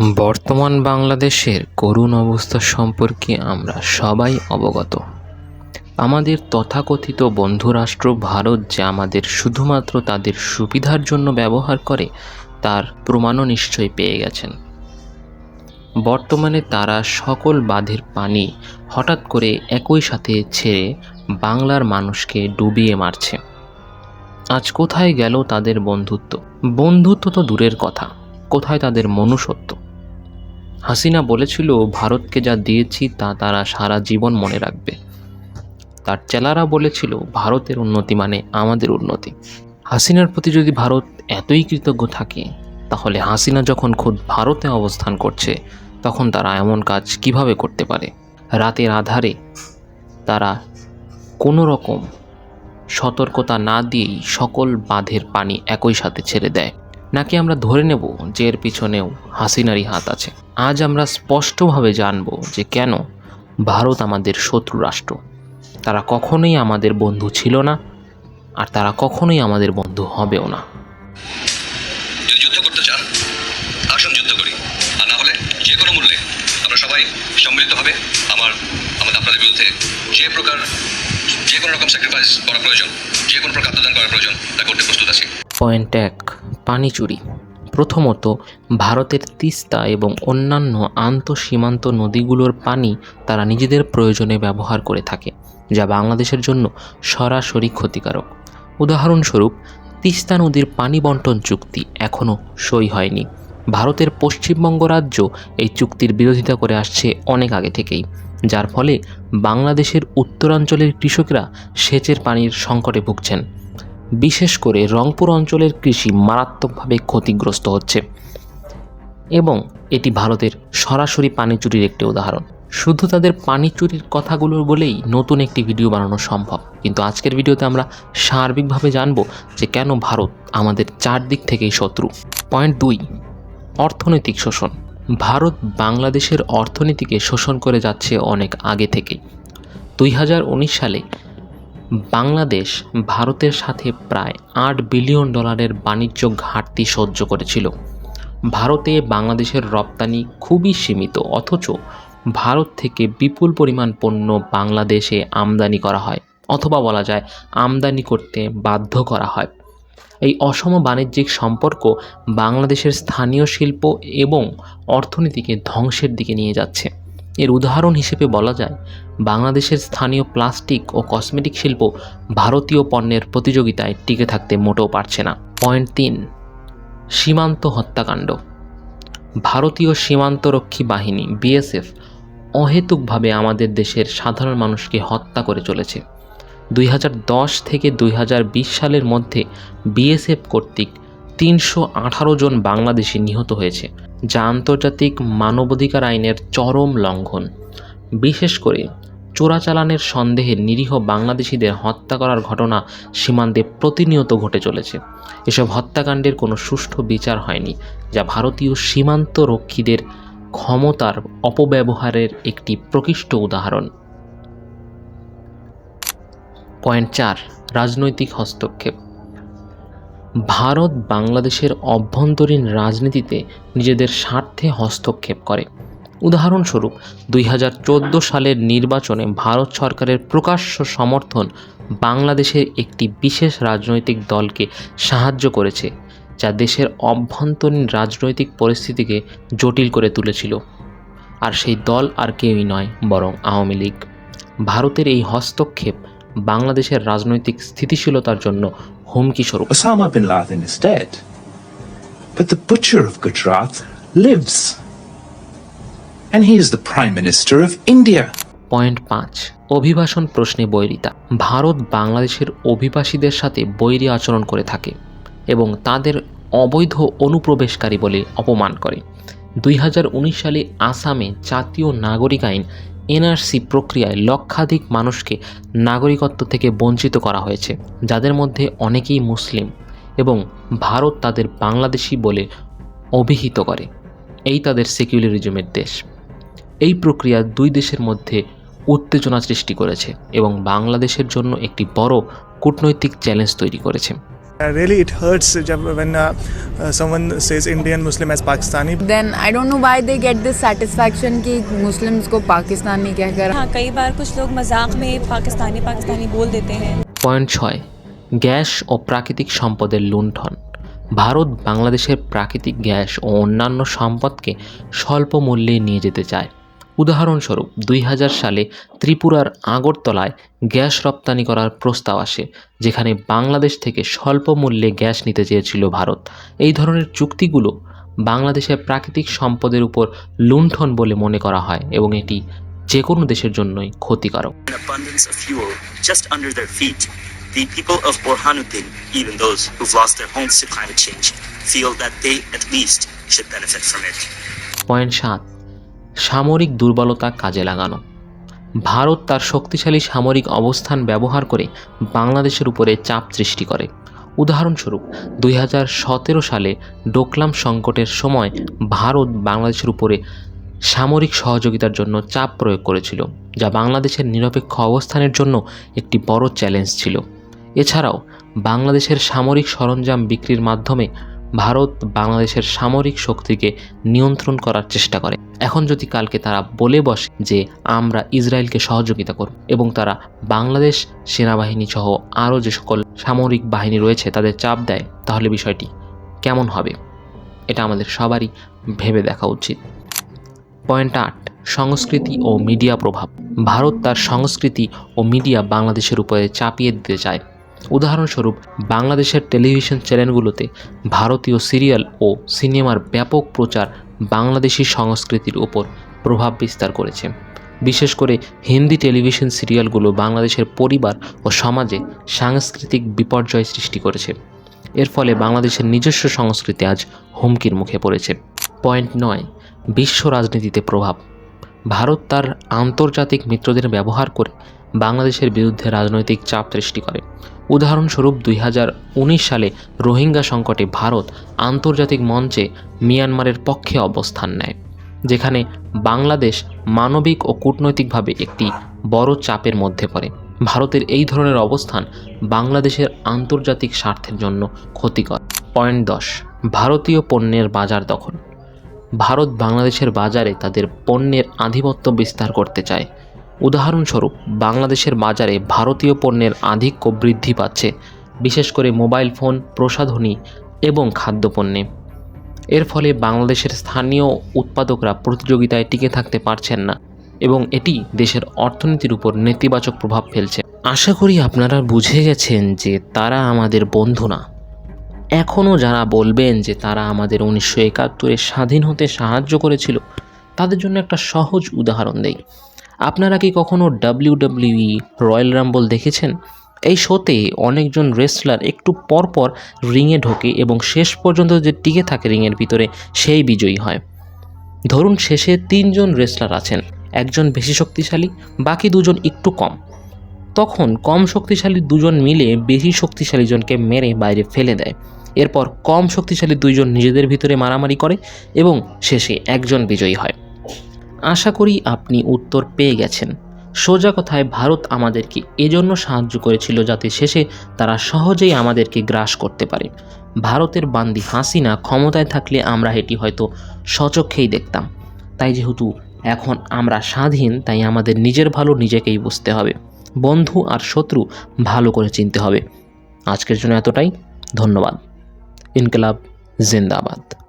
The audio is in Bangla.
বর্তমান বাংলাদেশের করুণ অবস্থা সম্পর্কে আমরা সবাই অবগত। আমাদের তথাকথিত বন্ধুরাষ্ট্র ভারত যে আমাদের শুধুমাত্র তাদের সুবিধার জন্য ব্যবহার করে, তার প্রমাণও নিশ্চয়ই পেয়ে গেছেন। বর্তমানে তারা সকল বাঁধের পানি হঠাৎ করে একই সাথে ছেড়ে বাংলার মানুষকে ডুবিয়ে মারছে। আজ কোথায় গেল তাদের বন্ধুত্ব? বন্ধুত্ব তো দূরের কথা। কোথায় তাদের মনুষ্যত্ব? হাসিনা বলেছিল, ভারতকে যা দিয়েছি তা তারা সারা জীবন মনে রাখবে। তার চেলারা বলেছিল, ভারতের উন্নতি মানে আমাদের উন্নতি। হাসিনার প্রতি যদি ভারত এতই কৃতজ্ঞ থাকে, তাহলে হাসিনা যখন খুদ ভারতে অবস্থান করছে, তখন তারা এমন কাজ কীভাবে করতে পারে? রাতের আধারে তারা কোনো রকম সতর্কতা না দিয়েই সকল বাঁধের পানি একই সাথে ছেড়ে দেয়। নাকি আমরা ধরে নেব যে এর পিছনেও হাসিনারই হাত আছে? আজ আমরা স্পষ্টভাবে জানব যে কেন ভারত আমাদের শত্রু রাষ্ট্র। তারা কখনোই আমাদের বন্ধু ছিল না আর তারা কখনোই আমাদের বন্ধু হবেও না। যদি যুদ্ধ করতে চান আসুন যুদ্ধ করি। আর না হলে যে কোনো মূল্যে আমরা সবাই সম্মিলিতভাবে আমার আমাদের আপনাদের বিরুদ্ধে যে প্রকার যে কোনো রকম স্যাক্রিফাইস করা প্রয়োজন যে কোনো প্রকার আত্মদান করা প্রয়োজন তা করতে প্রস্তুত আছি। পয়েন্ট এক। পানি চুরি। প্রথমত, ভারতের তিস্তা এবং অন্যান্য আন্তঃসীমান্ত নদীগুলোর পানি তারা নিজেদের প্রয়োজনে ব্যবহার করে থাকে, যা বাংলাদেশের জন্য সরাসরি ক্ষতিকারক। উদাহরণস্বরূপ, তিস্তা নদীর পানি বন্টন চুক্তি এখনও সই হয়নি। ভারতের পশ্চিমবঙ্গ রাজ্য এই চুক্তির বিরোধিতা করে আসছে অনেক আগে থেকেই, যার ফলে বাংলাদেশের উত্তরাঞ্চলের কৃষকরা সেচের পানির সংকটে ভুগছেন। বিশেষ করে রংপুর অঞ্চলের কৃষি মারাত্মকভাবে ক্ষতিগ্রস্ত হচ্ছে। এবং এটি ভারতের সরাসরি পানি চুরির একটি উদাহরণ। শুধু তাদের পানি চুরির কথাগুলো বলেই নতুন একটি ভিডিও বানানো সম্ভব। কিন্তু আজকের ভিডিওতে আমরা সার্বিকভাবে জানব যে কেন ভারত আমাদের চারদিক থেকেই শত্রু। পয়েন্ট দুই, অর্থনৈতিক শোষণ। ভারত বাংলাদেশের অর্থনীতিকে শোষণ করে যাচ্ছে অনেক আগে থেকেই। দুই হাজার উনিশ সালে বাংলাদেশ ভারতের সাথে প্রায় আট বিলিয়ন ডলারের বাণিজ্য ঘাটতি সহ্য করেছিল। ভারতে বাংলাদেশের রপ্তানি খুবই সীমিত, অথচ ভারত থেকে বিপুল পরিমাণ পণ্য বাংলাদেশে আমদানি করা হয়, অথবা বলা যায় আমদানি করতে বাধ্য করা হয়। এই অসম বাণিজ্যিক সম্পর্ক বাংলাদেশের স্থানীয় শিল্প এবং অর্থনীতিকে ধ্বংসের দিকে নিয়ে যাচ্ছে। এর উদাহরণ হিসেবে বলা যায়, বাংলাদেশের স্থানীয় প্লাস্টিক ও কসমেটিক শিল্প ভারতীয় পণ্যের প্রতিযোগিতায় টিকে থাকতে মোটেও পারছে না। পয়েন্ট তিন, সীমান্ত হত্যাকাণ্ড। ভারতীয় সীমান্তরক্ষী বাহিনী, বিএসএফ, অহেতুকভাবে আমাদের দেশের সাধারণ মানুষকে হত্যা করে চলেছে। দুই হাজার দশ থেকে দুই হাজার বিশ সালের মধ্যে বিএসএফ কর্তৃক তিনশো আঠারো জন বাংলাদেশি নিহত হয়েছে, যা আন্তর্জাতিক মানবাধিকার আইনের চরম লঙ্ঘন। বিশেষ করে, চোরাচালানের সন্দেহে নিরীহ বাংলাদেশিদের হত্যা করার ঘটনা সীমান্তে প্রতিনিয়ত ঘটে চলেছে। এসব হত্যাকাণ্ডের কোনো সুষ্ঠু বিচার হয়নি, যা ভারতীয় সীমান্ত রক্ষীদের ক্ষমতার অপব্যবহারের একটি প্রকৃষ্ট উদাহরণ। পয়েন্ট চার, রাজনৈতিক হস্তক্ষেপ। ভারত বাংলাদেশের অভ্যন্তরীণ রাজনীতিতে নিজেদের স্বার্থে হস্তক্ষেপ করে। উদাহরণস্বরূপ, দুই হাজার চোদ্দ সালের নির্বাচনে ভারত সরকারের প্রকাশ্য সমর্থন বাংলাদেশের একটি বিশেষ রাজনৈতিক দলকে সাহায্য করেছে, যা দেশের অভ্যন্তরীণ রাজনৈতিক পরিস্থিতিকে জটিল করে তুলেছিল। আর সেই দল আর কেউই নয়, বরং আওয়ামী লীগ। ভারতের এই হস্তক্ষেপ বাংলাদেশের রাজনৈতিক স্থিতিশীলতার জন্য হুমকি স্বরূপ Osama bin Laden is dead. But the butcher of Gujarat lives. And he is the Prime Minister of India. Point পাঁচ অভিবাসন প্রশ্নে বৈরিতা ভারত বাংলাদেশের অভিবাসীদের সাথে বৈরী আচরণ করে থাকে এবং তাদের অবৈধ অনুপ্রবেশকারী বলে অপমান করে দুই হাজার উনিশ সালে আসামে জাতীয় নাগরিক আইন এনআরসি প্রক্রিয়ায় লক্ষাধিক মানুষকে নাগরিকত্ব থেকে বঞ্চিত করা হয়েছে, যাদের মধ্যে অনেকেই মুসলিম এবং ভারত তাদের বাংলাদেশি বলে অভিহিত করে। এই তাদের সেকুলারিজমের দেশ। এই প্রক্রিয়া দুই দেশের মধ্যে উত্তেজনা সৃষ্টি করেছে এবং বাংলাদেশের জন্য একটি বড় কূটনৈতিক চ্যালেঞ্জ তৈরি করেছে। really, it hurts जब when uh, uh, someone says Indian Muslim as Pakistani. then I don't know why they get this satisfaction कि Muslims को पाकिस्तानी कहकर हाँ कई बार कुछ लोग मजाक में पाकिस्तानी पाकिस्तानी बोल देते हैं পয়েন্ট ছয় গ্যাস ও প্রাকৃতিক সম্পদের লুণ্ঠন ভারত বাংলাদেশের প্রাকৃতিক গ্যাস ও অন্যান্য সম্পদকে স্বল্প মূল্যে নিয়ে যেতে চায় উদাহরণস্বরূপ দুই হাজার সালে ত্রিপুরার আগরতলায় গ্যাস রপ্তানি করার প্রস্তাব আসে যেখানে বাংলাদেশ থেকে স্বল্প মূল্যে গ্যাস নিতে চেয়েছিল ভারত এই ধরনের চুক্তিগুলো বাংলাদেশের প্রাকৃতিক সম্পদের উপর লুণ্ঠন বলে মনে করা হয় এবং এটি যে কোনো দেশের জন্যই ক্ষতিকারক. The people of Burhanuddin, even those who've lost their homes to climate change, feel that they at least should benefit from it. Point সাত সামরিক দুর্বলতা কাজে লাগানো। ভারত তার শক্তিশালী সামরিক অবস্থান ব্যবহার করে বাংলাদেশের উপরে চাপ সৃষ্টি করে। উদাহরণস্বরূপ, দুই সতেরো সালে ডোকলাম সংকটের সময় ভারত বাংলাদেশের উপরে সামরিক সহযোগিতার জন্য চাপ প্রয়োগ করেছিল, যা বাংলাদেশের নিরপেক্ষ অবস্থানের জন্য একটি বড় চ্যালেঞ্জ ছিল। এছাড়াও, বাংলাদেশের সামরিক সরঞ্জাম বিক্রির মাধ্যমে ভারত বাংলাদেশের সামরিক শক্তিকে নিয়ন্ত্রণ করার চেষ্টা করে। এখন যদি কালকে তারা বলে বসে যে আমরা ইসরায়েলকে সহযোগিতা করব এবং তারা বাংলাদেশ সেনাবাহিনী সহ আরও যে সকল সামরিক বাহিনী রয়েছে তাদের চাপ দেয়, তাহলে বিষয়টি কেমন হবে? এটা আমাদের সবারই ভেবে দেখা উচিত। পয়েন্ট আট, সংস্কৃতি ও মিডিয়া প্রভাব। ভারত তার সংস্কৃতি ও মিডিয়া বাংলাদেশের উপরে চাপিয়ে দিতে চায়। উদাহরণস্বরূপ, বাংলাদেশের টেলিভিশন চ্যানেলগুলোতে ভারতীয় সিরিয়াল ও সিনেমার ব্যাপক প্রচার বাংলাদেশি সংস্কৃতির ওপর প্রভাব বিস্তার করেছে। বিশেষ করে হিন্দি টেলিভিশন সিরিয়ালগুলো বাংলাদেশের পরিবার ও সমাজে সাংস্কৃতিক বিপর্যয় সৃষ্টি করেছে। এর ফলে বাংলাদেশের নিজস্ব সংস্কৃতি আজ হুমকির মুখে পড়েছে। পয়েন্ট নয়, বিশ্ব রাজনীতিতে প্রভাব। ভারত তার আন্তর্জাতিক মিত্রদের ব্যবহার করে বাংলাদেশের বিরুদ্ধে রাজনৈতিক চাপ সৃষ্টি করে। উদাহরণস্বরূপ দুই হাজার উনিশ সালে রোহিঙ্গা সংকটে ভারত আন্তর্জাতিক মঞ্চে মিয়ানমারের পক্ষে অবস্থান নেয়, যেখানে বাংলাদেশ মানবিক ও কূটনৈতিকভাবে একটি বড় চাপের মধ্যে পড়ে। ভারতের এই ধরনের অবস্থান বাংলাদেশের আন্তর্জাতিক স্বার্থের জন্য ক্ষতিকর। পয়েন্ট দশ, ভারতীয় পণ্যের বাজার দখল। ভারত বাংলাদেশের বাজারে তাদের পণ্যের আধিপত্য বিস্তার করতে চায়। উদাহরণস্বরূপ, বাংলাদেশের বাজারে ভারতীয় পণ্যের আধিক্য বৃদ্ধি পাচ্ছে, বিশেষ করে মোবাইল ফোন, প্রসাধনী এবং খাদ্যপণ্যে। এর ফলে বাংলাদেশের স্থানীয় উৎপাদকরা প্রতিযোগিতায় টিকে থাকতে পারছেন না এবং এটি দেশের অর্থনীতির উপর নেতিবাচক প্রভাব ফেলছে। আশা করি আপনারা বুঝে গেছেন যে তারা আমাদের বন্ধু না। এখনও যারা বলবেন যে তারা আমাদের উনিশশো একাত্তরে স্বাধীন হতে সাহায্য করেছিল, তাদের জন্য একটা সহজ উদাহরণ দেই। আপনারা কি কখনো ডাব্লিউ ডাব্লিউই রয়্যাল রাম্বল দেখেছেন? এই শোতে অনেকজন রেসলার একটু পরপর রিংয়ে ঢোকে এবং শেষ পর্যন্ত যে টিকে থাকে রিংয়ের ভিতরে, সেই বিজয়ী হয়। ধরুন শেষে তিনজন রেসলার আছেন, একজন বেশি শক্তিশালী, বাকি দুজন একটু কম। তখন কম শক্তিশালী দুজন মিলে বেশি শক্তিশালী জনকে মেরে বাইরে ফেলে দেয়। এরপর কম শক্তিশালী দুইজন নিজেদের ভিতরে মারামারি করে এবং শেষে একজন বিজয়ী হয়। আশা করি আপনি উত্তর পেয়ে গেছেন। সোজা কথায় ভারত আমাদেরকে এজন্য সাহায্য করেছিল যাতে শেষে তারা সহজেই আমাদেরকে গ্রাস করতে পারে। ভারতের বান্দি হাসিনা ক্ষমতায় থাকলে আমরা এটি হয়তো সচক্ষেই দেখতাম। তাই যেহেতু এখন আমরা স্বাধীন, তাই আমাদের নিজের ভালো নিজেকেই বুঝতে হবে। বন্ধু আর শত্রু ভালো করে চিনতে হবে। আজকের জন্য এতটাই। ধন্যবাদ। ইনকলাব জিন্দাবাদ।